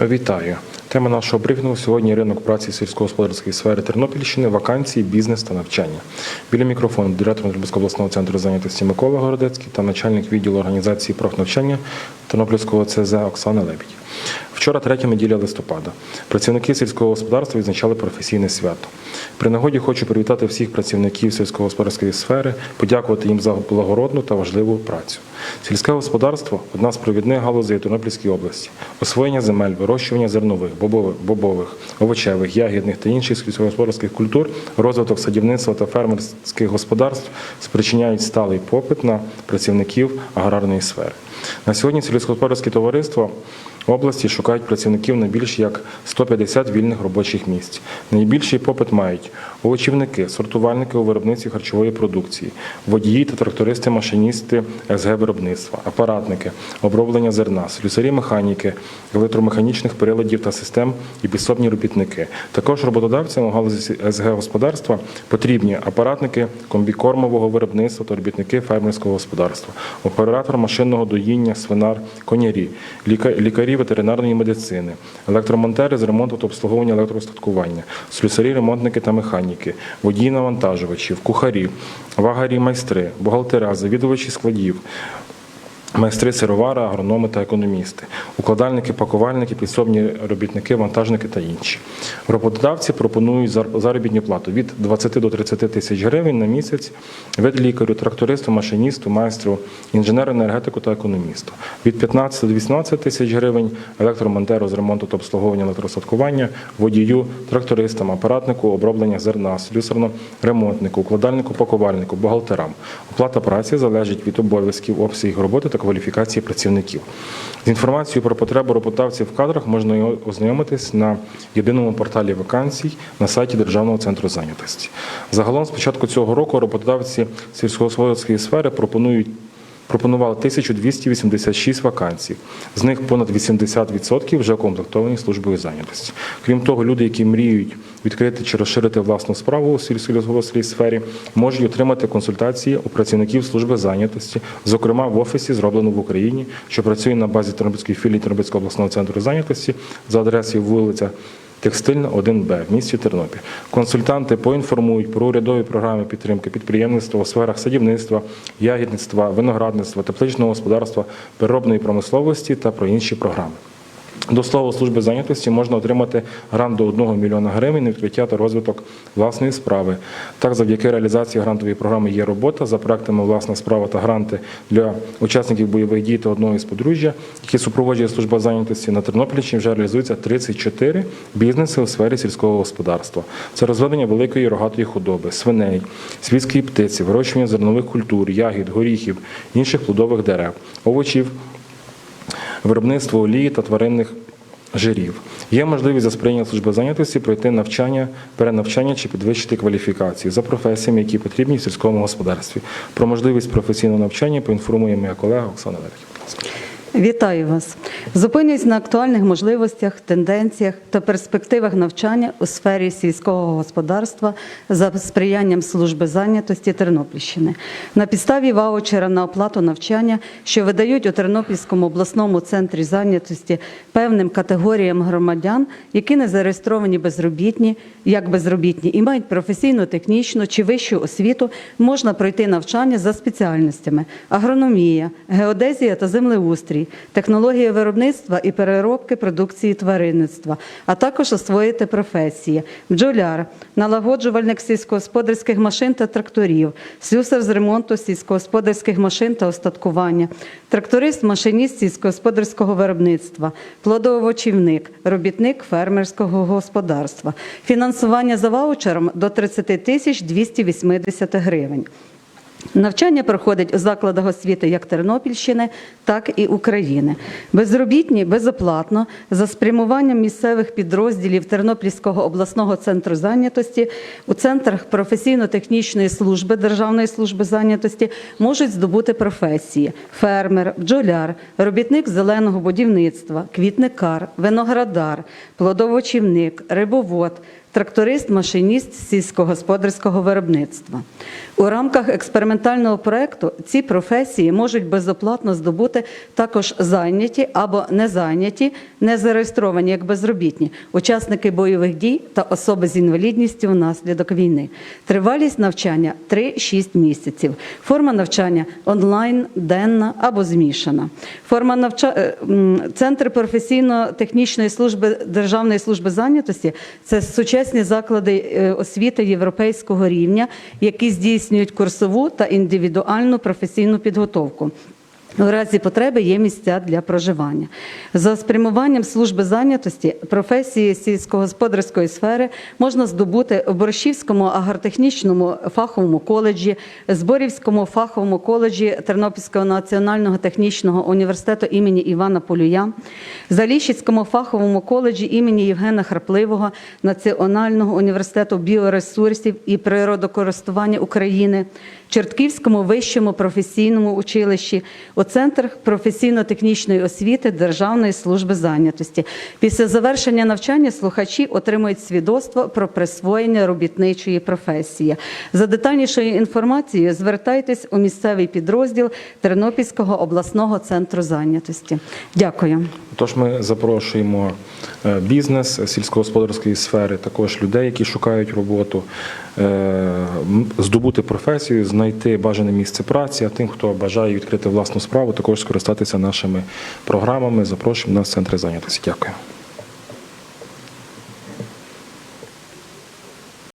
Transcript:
Вітаю. Тема нашого брифінгу сьогодні ринок праці сільськогосподарської сфери Тернопільщини, вакансії, бізнес та навчання. Біля мікрофону директор Тернопільського обласного центру зайнятості Микола Городецький та начальник відділу організації профнавчання Тернопільського ЦЗ Оксана Лебідь. Вчора, третя неділя листопада, працівники сільського господарства відзначали професійне свято. При нагоді хочу привітати всіх працівників сільськогосподарської сфери, подякувати їм за благородну та важливу працю. Сільське господарство одна з провідних галузей Тернопільської області. Освоєння земель, вирощування зернових, бобових, овочевих, ягідних та інших сільськогосподарських культур, розвиток садівництва та фермерських господарств спричиняють сталий попит на працівників аграрної сфери. На сьогодні сільськогосподарські товариства області шукають працівників на більш як 150 вільних робочих місць. Найбільший попит мають овочівники, сортувальники у виробництві харчової продукції, водії та трактористи, машиністи СГ виробництва, апаратники, оброблення зерна, слюсарі механіки, електромеханічних приладів та систем і підсобні робітники. Також роботодавцям у галузі СГ господарства потрібні апаратники комбікормового виробництва та робітники фермерського господарства, оператор машинного доїння, свинар, конярі, лікарі ветеринарної медицини, електромонтери з ремонту та обслуговування електроустаткування, слюсарі, ремонтники та механіки, водії навантажувачів, кухарі, вагарі, майстри, бухгалтера, завідувачі складів, майстри сировара, агрономи та економісти, укладальники, пакувальники, підсобні робітники, вантажники та інші. Роботодавці пропонують заробітну плату від 20 до 30 тисяч гривень на місяць від лікарю, трактористу, машиністу, майстру, інженеру, енергетику та економісту. Від 15 до 18 тисяч гривень електромонтеру з ремонту та обслуговування електросадкування, водію, трактористам, апаратнику, оброблення зерна, слюсарно, ремонтнику, укладальнику, пакувальнику, бухгалтерам. Оплата праці залежить від обов'язків, обсягів роботи та кваліфікації працівників. З інформацією про потребу роботодавців в кадрах можна ознайомитись на єдиному порталі вакансій на сайті Державного центру зайнятості. Загалом з початку цього року роботодавці сільськогосподарської сфери пропонують пропонували 1286 вакансій. З них понад 80% вже укомплектовані службою зайнятості. Крім того, люди, які мріють відкрити чи розширити власну справу у сільськогосподарській сфері, можуть отримати консультації у працівників служби зайнятості, зокрема в офісі, зроблено в Україні, що працює на базі Тернопільської філії Тернопільського обласного центру зайнятості за адресою вулиця Текстильна 1Б в місті Тернопіль. Консультанти поінформують про урядові програми підтримки підприємництва у сферах садівництва, ягідництва, виноградництва, тепличного господарства, переробної промисловості та про інші програми. До слова, служби зайнятості можна отримати грант до 1 мільйона гривень на відкриття та розвиток власної справи. Так, завдяки реалізації грантової програми є робота за проектами власна справа та гранти для учасників бойових дій та одного із подружжя, які супроводжує служба зайнятості на Тернопільщині. Вже реалізується 34 бізнеси у сфері сільського господарства. Це розведення великої рогатої худоби, свиней, світської птиці, вирощування зернових культур, ягід, горіхів, інших плодових дерев, овочів, виробництво олії та тваринних жирів. Є можливість за сприяння служби зайнятості пройти навчання, перенавчання чи підвищити кваліфікацію за професіями, які потрібні в сільському господарстві. Про можливість професійного навчання поінформує моя колега Оксана Левик. Вітаю вас! Зупинюсь на актуальних можливостях, тенденціях та перспективах навчання у сфері сільського господарства за сприянням служби зайнятості Тернопільщини на підставі ваучера на оплату навчання, що видають у Тернопільському обласному центрі зайнятості певним категоріям громадян, які не зареєстровані безробітні, як безробітні, і мають професійну, технічну чи вищу освіту, можна пройти навчання за спеціальностями: агрономія, геодезія та землеустрій, технологія виробництва і переробки продукції тваринництва, а також освоїти професії: бджоляр, налагоджувальник сільськогосподарських машин та тракторів, слюсар з ремонту сільськогосподарських машин та остаткування, тракторист, машиніст сільськогосподарського виробництва, плодоовочівник, робітник фермерського господарства. Фінансування за ваучером до 30 тисяч 280 гривень. Навчання проходить у закладах освіти як Тернопільщини, так і України. Безробітні безоплатно за спрямуванням місцевих підрозділів Тернопільського обласного центру зайнятості у центрах професійно-технічної служби Державної служби зайнятості можуть здобути професії: фермер, бджоляр, робітник зеленого будівництва, квітникар, виноградар, плодовочівник, рибовод тракторист, машиніст сільськогосподарського виробництва. У рамках експериментального проекту ці професії можуть безоплатно здобути також зайняті або незайняті, не зареєстровані як безробітні, учасники бойових дій та особи з інвалідністю внаслідок війни. Тривалість навчання 3-6 місяців. Форма навчання онлайн, денна або змішана. Форма навча... е, Центр професійно-технічної служби Державної служби зайнятості це сучасні заклади е, освіти європейського рівня, які здійснюють курсову та індивідуальну професійну підготовку. У разі потреби є місця для проживання. За спрямуванням служби зайнятості професії сільськогосподарської сфери можна здобути в Борщівському агротехнічному фаховому коледжі, Зборівському фаховому коледжі Тернопільського національного технічного університету імені Івана Полюя, Заліщицькому фаховому коледжі імені Євгена Храпливого Національного університету біоресурсів і природокористування України, Чортківському вищому професійному училищі, центрах професійно-технічної освіти Державної служби зайнятості. Після завершення навчання слухачі отримують свідоцтво про присвоєння робітничої професії. За детальнішою інформацією звертайтесь у місцевий підрозділ Тернопільського обласного центру зайнятості. Дякую. Тож ми запрошуємо е, бізнес сільськогосподарської сфери, також людей, які шукають роботу, е, здобути професію, знайти бажане місце праці. А тим, хто бажає відкрити власну справу, також скористатися нашими програмами. Запрошуємо нас в центри зайнятості. Дякую.